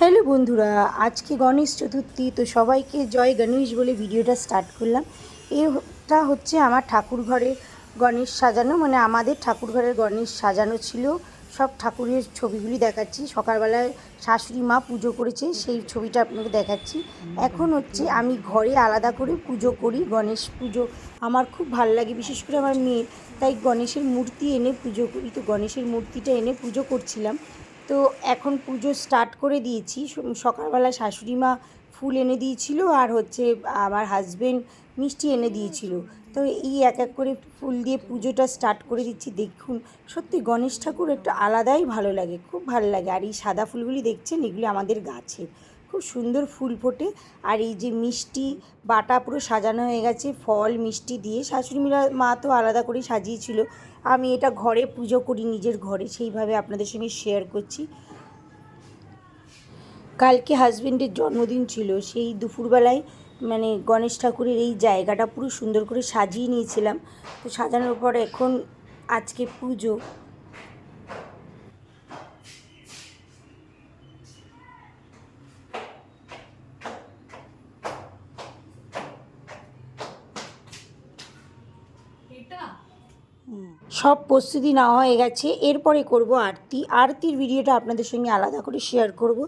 Hello বন্ধুরা, আজকে গণেশ চতুর্থী, তো সবাইকে জয় গণেশ বলে ভিডিওটা স্টার্ট করলাম। এটা হচ্ছে আমার ঠাকুর ঘরে গণেশ সাজানো মানে আমাদের ঠাকুর ঘরের গণেশ সাজানো ছিল। সব ঠাকুরের ছবিগুলি দেখাচ্ছি। সকালবেলায় শাশুড়ি মা পুজো করেছে, সেই ছবিটা আপনাকে দেখাচ্ছি। এখন হচ্ছে আমি ঘরে আলাদা করে পুজো করি, গণেশ পুজো। আমার খুব ভালো লাগে, বিশেষ করে আমার মেয়ের তাই গণেশের মূর্তি এনে পুজো করি। তো গণেশের মূর্তিটা এনে পুজো করছিলাম। তো এখন পুজো স্টার্ট করে দিয়েছি। সকালবেলা শাশুড়ি মা ফুল এনে দিয়েছিল আর হচ্ছে আমার হাজবেন্ড মিষ্টি এনে দিয়েছিল। তো এই এক এক করে ফুল দিয়ে পুজোটা স্টার্ট করে দিচ্ছি। দেখুন, সত্যি গণেশ ঠাকুর একটু আলাদাই ভালো লাগে, খুব ভালো লাগে। আর এই সাদা ফুলগুলি দেখছেন, এগুলি আমাদের গাছের। খুব সুন্দর ফুল ফোটে। আর এই যে মিষ্টি বাটা পুরো সাজানো হয়ে গেছে, ফল, মিষ্টি দিয়ে। শাশুড়ি মিরা- মা তো আলাদা করে সাজিয়েছিল। আমি এটা ঘরে পুজো করি, নিজের ঘরে। সেইভাবে আপনাদের সঙ্গে শেয়ার করছি। কালকে হাজবেন্ডের জন্মদিন ছিল। সেই দুপুরবেলায় মানে গণেশ ঠাকুরের এই জায়গাটা পুরো সুন্দর করে সাজিয়ে নিয়েছিলাম। তো সাজানোর পর এখন আজকে পুজো। সব প্রস্তুতি না হয়ে গেছে। এরপরে করব আরতি। আরতির ভিডিওটা আপনাদের সঙ্গে আলাদা করে শেয়ার করব।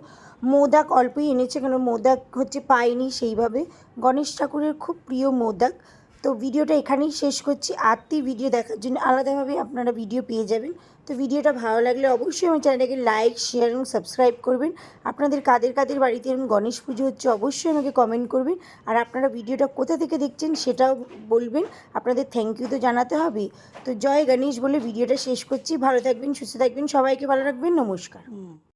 মোদাক অল্পই এনেছে, কেন মোদাক হচ্ছে পাইনি সেইভাবে। গণেশ ঠাকুরের খুব প্রিয় মোদাক। তো ভিডিওটা এখানেই শেষ করছি। আরতি ভিডিও দেখার জন্য আলাদাভাবে আপনারা ভিডিও পেয়ে যাবেন। তো ভিডিওটা ভালো লাগলে অবশ্যই আমার চ্যানেলটাকে লাইক শেয়ার এবং সাবস্ক্রাইব করবেন। আপনাদের কাদের কাদের বাড়িতে এরকম গণেশ পুজো হচ্ছে অবশ্যই আমাকে কমেন্ট করবেন। আর আপনারা ভিডিওটা কোথা থেকে দেখছেন সেটাও বলবেন। আপনাদের থ্যাংক ইউ তো জানাতে হবে। তো জয় গণেশ বলে ভিডিওটা শেষ করছি। ভালো থাকবেন, সুস্থ থাকবেন, সবাইকে ভালো রাখবেন, নমস্কার।